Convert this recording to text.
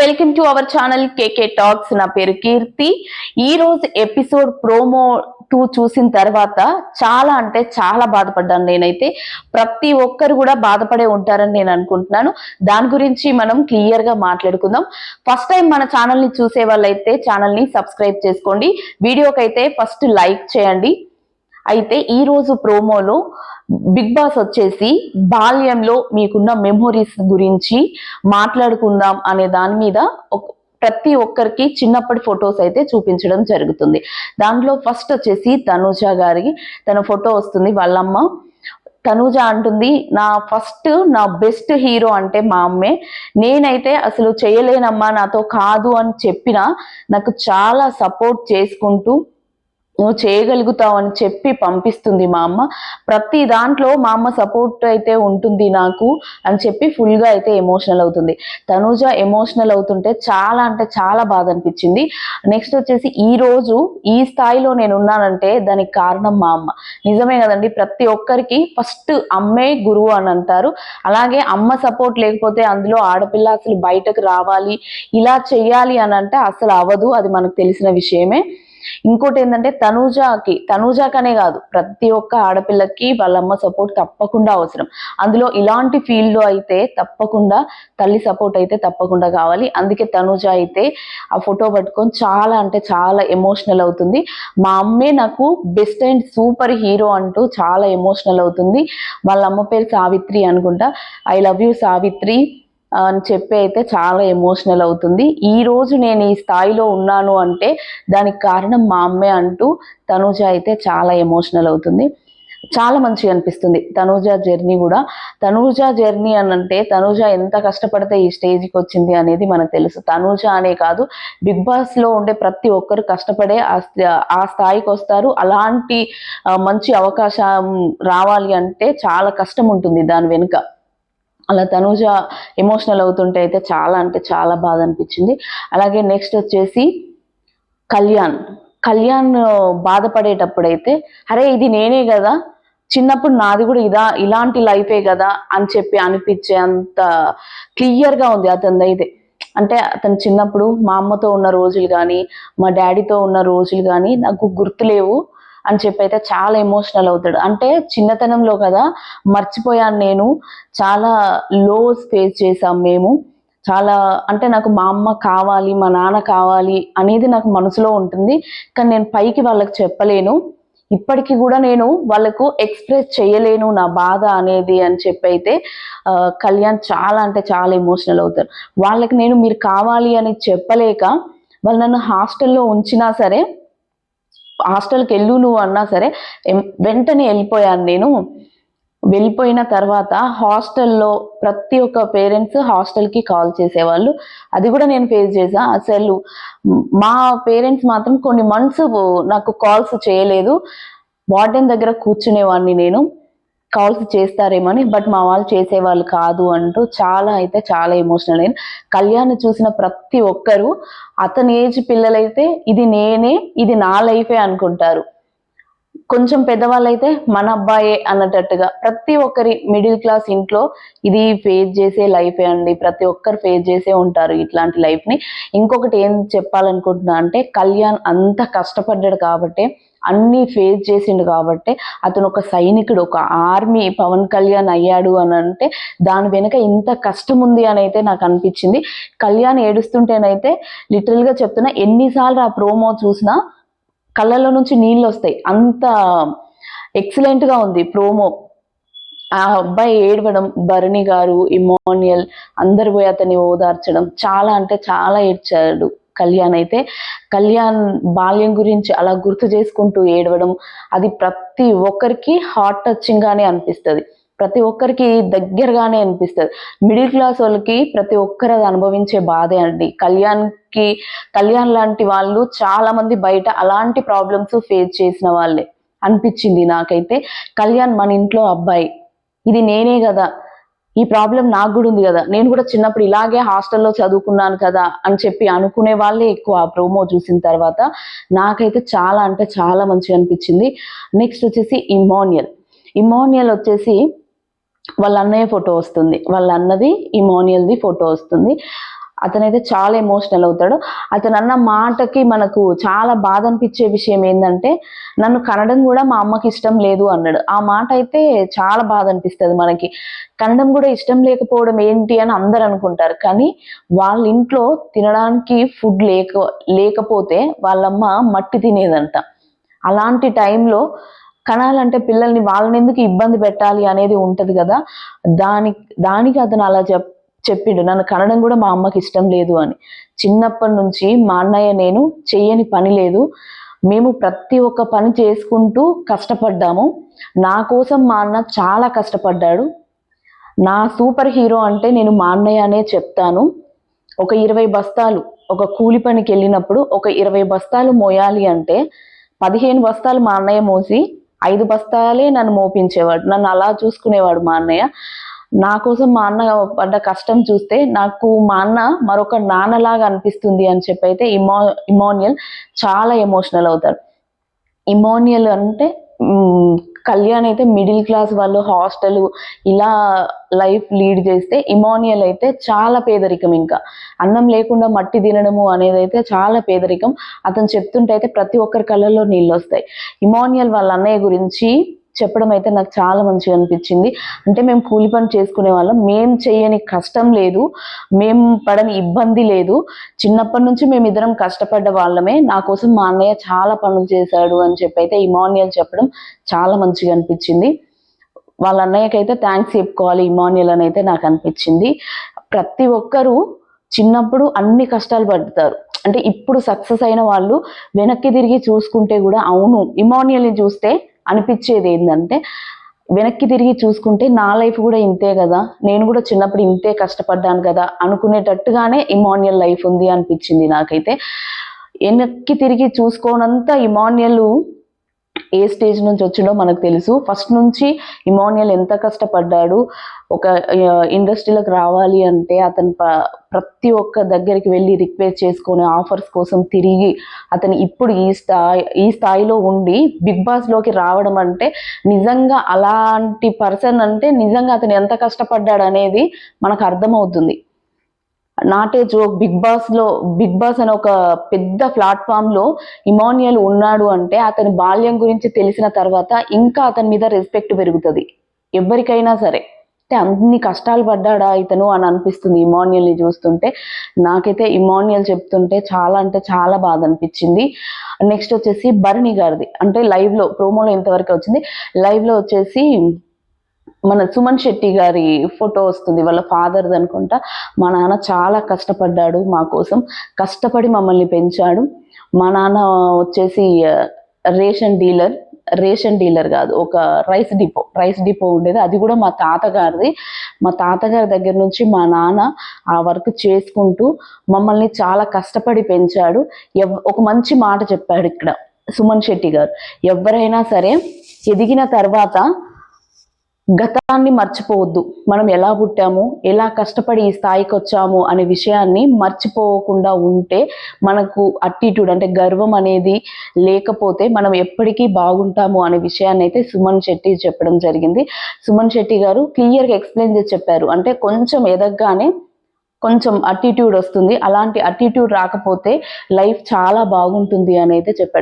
Welcome to our channel KK talks. నా పేరు కీర్తి. ఈ రోజు ఎపిసోడ్ ప్రోమో టూ చూసిన తర్వాత చాలా అంటే చాలా బాధపడ్డాను నేనైతే. ప్రతి ఒక్కరు కూడా బాధపడే ఉంటారని నేను అనుకుంటున్నాను. దాని గురించి మనం క్లియర్గా మాట్లాడుకుందాం. ఫస్ట్ టైం మన ఛానల్ని చూసే వాళ్ళైతే ఛానల్ని సబ్స్క్రైబ్ చేసుకోండి. వీడియోకైతే ఫస్ట్ లైక్ చేయండి. అయితే ఈ రోజు ప్రోమోలో బిగ్ బాస్ వచ్చేసి బాల్యంలో మీకున్న మెమొరీస్ గురించి మాట్లాడుకుందాం అనే దాని మీద ప్రతి ఒక్కరికి చిన్నప్పటి ఫొటోస్ అయితే చూపించడం జరుగుతుంది. దాంట్లో ఫస్ట్ వచ్చేసి తనూజ గారి తన ఫోటో వస్తుంది వాళ్ళమ్మ తనూజ అంటుంది నా ఫస్ట్ నా బెస్ట్ హీరో అంటే మా అమ్మే. నేనైతే అసలు చేయలేనమ్మా నాతో కాదు అని చెప్పినా నాకు చాలా సపోర్ట్ చేసుకుంటూ నువ్వు చేయగలుగుతావు అని చెప్పి పంపిస్తుంది మా అమ్మ. ప్రతి దాంట్లో మా అమ్మ సపోర్ట్ అయితే ఉంటుంది నాకు అని చెప్పి ఫుల్గా అయితే ఎమోషనల్ అవుతుంది. తనూజ ఎమోషనల్ అవుతుంటే చాలా అంటే చాలా బాధ అనిపించింది. నెక్స్ట్ వచ్చేసి ఈ రోజు ఈ స్థాయిలో నేను ఉన్నానంటే దానికి కారణం మా అమ్మ. నిజమే కదండి ప్రతి ఒక్కరికి ఫస్ట్ అమ్మే గురువు అని అంటారు. అలాగే అమ్మ సపోర్ట్ లేకపోతే అందులో ఆడపిల్ల అసలు బయటకు రావాలి ఇలా చెయ్యాలి అని అంటే అసలు అవ్వదు అది మనకు తెలిసిన విషయమే. ఇంకోటి ఏంటంటే తనూజాకి తనూజాకనే కాదు ప్రతి ఒక్క ఆడపిల్లకి వాళ్ళ అమ్మ సపోర్ట్ తప్పకుండా అవసరం. అందులో ఇలాంటి ఫీల్డ్లో అయితే తప్పకుండా తల్లి సపోర్ట్ అయితే తప్పకుండా కావాలి. అందుకే తనూజ అయితే ఆ ఫోటో పట్టుకొని చాలా అంటే చాలా ఎమోషనల్ అవుతుంది. మా అమ్మే నాకు బెస్ట్ అండ్ సూపర్ హీరో అంటూ చాలా ఎమోషనల్ అవుతుంది. వాళ్ళ అమ్మ పేరు సావిత్రి అనుకుంటా. I love you Savitri. అని చెప్పి అయితే చాలా ఎమోషనల్ అవుతుంది. ఈ రోజు నేను ఈ స్థాయిలో ఉన్నాను అంటే దానికి కారణం మా అమ్మే అంటూ తనూజ అయితే చాలా ఎమోషనల్ అవుతుంది. చాలా మంచిగా అనిపిస్తుంది తనూజ జర్నీ కూడా. తనూజ జర్నీ అని అంటే తనూజ ఎంత కష్టపడితే ఈ స్టేజ్కి వచ్చింది అనేది మనకు తెలుసు. తనూజ అనే కాదు బిగ్ బాస్లో ఉండే ప్రతి ఒక్కరు కష్టపడే ఆ స్థా- ఆ స్థాయికి వస్తారు. అలాంటి మంచి అవకాశం రావాలి అంటే చాలా కష్టం ఉంటుంది దాని వెనుక. అలా తనూజ ఎమోషనల్ అవుతుంటే అయితే చాలా అంటే చాలా బాధ అనిపించింది. అలాగే నెక్స్ట్ వచ్చేసి కళ్యాణ్. కళ్యాణ్ బాధపడేటప్పుడు అయితే అరే ఇది నేనే కదా చిన్నప్పుడు నాది కూడా ఇదా ఇలాంటి లైఫే కదా అని చెప్పి అనిపించే అంత క్లియర్గా ఉంది అతనిది అయితే. అంటే అతను చిన్నప్పుడు మా అమ్మతో ఉన్న రోజులు కానీ మా డాడీతో ఉన్న రోజులు కానీ నాకు గుర్తులేవు. అని చెప్పి అయితే చాలా ఎమోషనల్ అవుతాడు. అంటే చిన్నతనంలో కదా మర్చిపోయాను నేను. చాలా లోస్ ఫేస్ చేసాం మేము. చాలా అంటే నాకు మా అమ్మ కావాలి మా నాన్న కావాలి అనేది నాకు మనసులో ఉంటుంది. కానీ నేను పైకి వాళ్ళకి చెప్పలేను. ఇప్పటికీ కూడా నేను వాళ్ళకు ఎక్స్ప్రెస్ చేయలేను నా బాధ అనేది అని చెప్పి అయితే కళ్యాణ్ చాలా అంటే చాలా ఎమోషనల్ అవుతారు వాళ్ళకి నేను మీరు కావాలి అని చెప్పలేక వాళ్ళు నన్ను హాస్టల్లో ఉంచినా సరే హాస్టల్కి వెళ్ళు నువ్వు అన్నా సరే వెంటనే వెళ్ళిపోయాను నేను. వెళ్ళిపోయిన తర్వాత హాస్టల్లో ప్రతి ఒక్క పేరెంట్స్ హాస్టల్కి కాల్ చేసేవాళ్ళు. అది కూడా నేను ఫేస్ చేసా అసలు మా పేరెంట్స్ మాత్రం కొన్ని మంత్స్ నాకు కాల్స్ చేయలేదు. వార్డెన్ దగ్గర కూర్చునేవాడిని నేను. కాల్స్ చేస్తారేమని బట్ మా వాళ్ళు చేసేవాళ్ళు కాదు అంటూ చాలా అయితే చాలా ఎమోషనల్ అయింది కళ్యాణ్ చూసిన ప్రతి ఒక్కరు అతని ఏజ్ పిల్లలైతే ఇది నేనే ఇది నా లైఫే అనుకుంటారు. కొంచెం పెద్దవాళ్ళు అయితే మన అబ్బాయే అన్నట్టుగా ప్రతి ఒక్కరి మిడిల్ క్లాస్ ఇంట్లో ఇది ఫేస్ చేసే లైఫే అండి. ప్రతి ఒక్కరు ఫేస్ చేసే ఉంటారు ఇట్లాంటి లైఫ్ని ఇంకొకటి ఏం చెప్పాలనుకుంటున్నా అంటే కళ్యాణ్ అంత కష్టపడ్డాడు కాబట్టి అన్ని ఫేస్ చేసిండు కాబట్టి అతను ఒక సైనికుడు ఒక ఆర్మీ పవన్ కళ్యాణ్ అయ్యాడు అని అంటే దాని వెనుక ఇంత కష్టం ఉంది అని అయితే నాకు అనిపించింది. కళ్యాణ్ ఏడుస్తుంటేనైతే లిటరల్గా చెప్తున్నా ఎన్నిసార్లు ఆ ప్రోమో చూసినా కళ్ళలో నుంచి నీళ్ళు వస్తాయి. అంత ఎక్సలెంట్గా ఉంది ప్రోమో. ఆ అబ్బాయి ఏడవడం భరణి గారు ఇమోనియల్ అందరు పోయి అతన్ని ఓదార్చడం చాలా అంటే చాలా ఏడ్చాడు. కళ్యాణ్ అయితే కళ్యాణ్ బాల్యం గురించి అలా గుర్తు చేసుకుంటూ ఏడవడం అది ప్రతి ఒక్కరికి హార్ట్ టచింగ్ గానే అనిపిస్తుంది. ప్రతి ఒక్కరికి దగ్గరగానే అనిపిస్తుంది. మిడిల్ క్లాస్ వాళ్ళకి ప్రతి ఒక్కరు అది అనుభవించే బాధే అండి. కళ్యాణ్కి కళ్యాణ్ లాంటి వాళ్ళు చాలా మంది బయట అలాంటి ప్రాబ్లమ్స్ ఫేస్ చేసిన వాళ్ళే అనిపించింది నాకైతే. కళ్యాణ్ మన ఇంట్లో అబ్బాయి. ఇది నేనే కదా. ఈ ప్రాబ్లం నాకు కూడా ఉంది కదా. నేను కూడా చిన్నప్పుడు ఇలాగే హాస్టల్లో చదువుకున్నాను కదా అని చెప్పి అనుకునే వాళ్ళే ఎక్కువ ఆ ప్రోమో చూసిన తర్వాత నాకైతే చాలా అంటే చాలా మంచిగా అనిపించింది. నెక్స్ట్ వచ్చేసి ఇమోనియల్ ఇమోనియల్ వచ్చేసి వాళ్ళ అన్నయ్య ఫోటో వస్తుంది. వాళ్ళ అన్నది ఇమోనియల్ది ఫోటో వస్తుంది. అతనైతే చాలా ఎమోషనల్ అవుతాడు. అతను అన్న మాటకి మనకు చాలా బాధ అనిపించే విషయం ఏంటంటే నన్ను కనడం కూడా మా అమ్మకి ఇష్టం లేదు అన్నాడు. ఆ మాట అయితే చాలా బాధ అనిపిస్తుంది మనకి. కనడం కూడా ఇష్టం లేకపోవడం ఏంటి అని అందరు అనుకుంటారు. కానీ వాళ్ళ ఇంట్లో తినడానికి ఫుడ్ లేక లేకపోతే వాళ్ళమ్మ మట్టి తినేదంట. అలాంటి టైంలో కనాలంటే పిల్లల్ని వాళ్ళని ఎందుకు ఇబ్బంది పెట్టాలి అనేది ఉంటది కదా. దాని దానికి అతను అలా చెప్ చెప్పిండు నన్ను కనడం కూడా మా అమ్మకి ఇష్టం లేదు అని. చిన్నప్పటి నుంచి మా అన్నయ్య నేను చెయ్యని పని లేదు. మేము ప్రతి ఒక్క పని చేసుకుంటూ కష్టపడ్డాము. నా కోసం మా అన్న చాలా కష్టపడ్డాడు. నా సూపర్ హీరో అంటే నేను మా అన్నయ్య అనే చెప్తాను. ఒక ఇరవై బస్తాలు ఒక కూలి పనికి వెళ్ళినప్పుడు ఒక ఇరవై బస్తాలు మోయాలి అంటే పదిహేను బస్తాలు మా అన్నయ్య మోసి ఐదు బస్తాలే నన్ను మోపించేవాడు. నన్ను అలా చూసుకునేవాడు మా అన్నయ్య. నా కోసం మా అన్న పడ్డ కష్టం చూస్తే నాకు మా అన్న మరొక నాన్నలాగా అనిపిస్తుంది అని చెప్పి అయితే ఇమో ఇమోనియల్ చాలా ఎమోషనల్ అవుతారు. ఇమోనియల్ అంటే కళ్యాణ్ అయితే మిడిల్ క్లాస్ వాళ్ళు హాస్టల్ ఇలా లైఫ్ లీడ్ చేస్తే ఇమోనియల్ అయితే చాలా పేదరికం ఇంకా. అన్నం లేకుండా మట్టి తినడము అనేది అయితే చాలా పేదరికం. అతను చెప్తుంటే అయితే ప్రతి ఒక్కరి కళ్ళల్లో నీళ్ళు వస్తాయి. ఇమోనియల్ వాళ్ళ అన్నయ్య గురించి చెప్పడం అయితే నాకు చాలా మంచిగా అనిపించింది. అంటే మేము కూలి పని చేసుకునే వాళ్ళం. మేము చేయని కష్టం లేదు. మేము పడని ఇబ్బంది లేదు. చిన్నప్పటి నుంచి మేము ఇద్దరం కష్టపడ్డ వాళ్ళమే. నా కోసం మా అన్నయ్య చాలా పనులు చేశాడు అని చెప్పి అయితే ఇమానియల్ చెప్పడం చాలా మంచిగా అనిపించింది. వాళ్ళ అన్నయ్యకైతే థ్యాంక్స్ చెప్పుకోవాలి ఇమానియల్ అని అయితే నాకు అనిపించింది. ప్రతి ఒక్కరూ చిన్నప్పుడు అన్ని కష్టాలు పడతారు. అంటే ఇప్పుడు సక్సెస్ అయిన వాళ్ళు వెనక్కి తిరిగి చూసుకుంటే కూడా అవును ఇమానియల్ని చూస్తే అనిపించేది ఏంటంటే వెనక్కి తిరిగి చూసుకుంటే నా లైఫ్ కూడా ఇంతే కదా నేను కూడా చిన్నప్పుడు ఇంతే కష్టపడ్డాను కదా అనుకునేటట్టుగానే ఇమాన్యుయల్ లైఫ్ ఉంది అనిపించింది నాకైతే. వెనక్కి తిరిగి చూసుకోనంత ఇమాన్యుయల్ ఏ స్టేజ్ నుంచి వచ్చిండో మనకు తెలుసు. ఫస్ట్ నుంచి ఇమానియల్ ఎంత కష్టపడ్డాడు ఒక ఇండస్ట్రీలోకి రావాలి అంటే అతను ప్రతి ఒక్క దగ్గరికి వెళ్ళి రిక్వెస్ట్ చేసుకొని ఆఫర్స్ కోసం తిరిగి అతను ఇప్పుడు ఈ స్థాయి ఈ స్థాయిలో ఉండి బిగ్ బాస్లోకి రావడం అంటే నిజంగా అలాంటి పర్సన్ అంటే నిజంగా అతను ఎంత కష్టపడ్డాడు అనేది మనకు అర్థమవుతుంది. నాటే జోక్ బిగ్ బాస్లో బిగ్ బాస్ అనే ఒక పెద్ద ప్లాట్ఫామ్లో ఉన్నాడు అంటే అతని బాల్యం గురించి తెలిసిన తర్వాత ఇంకా అతని మీద రెస్పెక్ట్ పెరుగుతుంది. ఎవరికైనా సరే. అంటే అన్ని కష్టాలు పడ్డాడా ఇతను అని అనిపిస్తుంది ఇమానియల్ని చూస్తుంటే. నాకైతే ఇమానియల్ చెప్తుంటే చాలా అంటే చాలా బాధ అనిపించింది. నెక్స్ట్ వచ్చేసి భరణి గారిది. అంటే లైవ్లో ప్రోమోలో ఇంతవరకు వచ్చింది. లైవ్లో వచ్చేసి మన సుమన్ శెట్టి గారి ఫోటో వస్తుంది వాళ్ళ ఫాదర్ది అనుకుంటా. మా నాన్న చాలా కష్టపడ్డాడు మా కోసం. కష్టపడి మమ్మల్ని పెంచాడు. మా నాన్న వచ్చేసి రేషన్ డీలర్. రేషన్ డీలర్ కాదు ఒక రైస్ డిపో రైస్ డిపో ఉండేది. అది కూడా మా తాతగారిది. మా తాతగారి దగ్గర నుంచి మా నాన్న ఆ వర్క్ చేసుకుంటూ మమ్మల్ని చాలా కష్టపడి పెంచాడు. ఎవ్- ఒక మంచి మాట చెప్పాడు ఇక్కడ సుమన్ శెట్టి గారు. ఎవరైనా సరే ఎదిగిన తర్వాత గతాన్ని మర్చిపోవద్దు. మనం ఎలా పుట్టాము ఎలా కష్టపడి ఈ స్థాయికి వచ్చాము అనే విషయాన్ని మర్చిపోకుండా ఉంటే మనకు అట్టిట్యూడ్ అంటే గర్వం అనేది లేకపోతే మనం ఎప్పటికీ బాగుంటాము అనే విషయాన్ని అయితే సుమన్ శెట్టి చెప్పడం జరిగింది. సుమన్ శెట్టి గారు క్లియర్గా ఎక్స్ప్లెయిన్ చేసి చెప్పారు. అంటే కొంచెం ఎదగగానే కొంచెం అటిట్యూడ్ వస్తుంది. అలాంటి అటిట్యూడ్ రాకపోతే లైఫ్ చాలా బాగుంటుంది అని అయితే చెప్పాడు.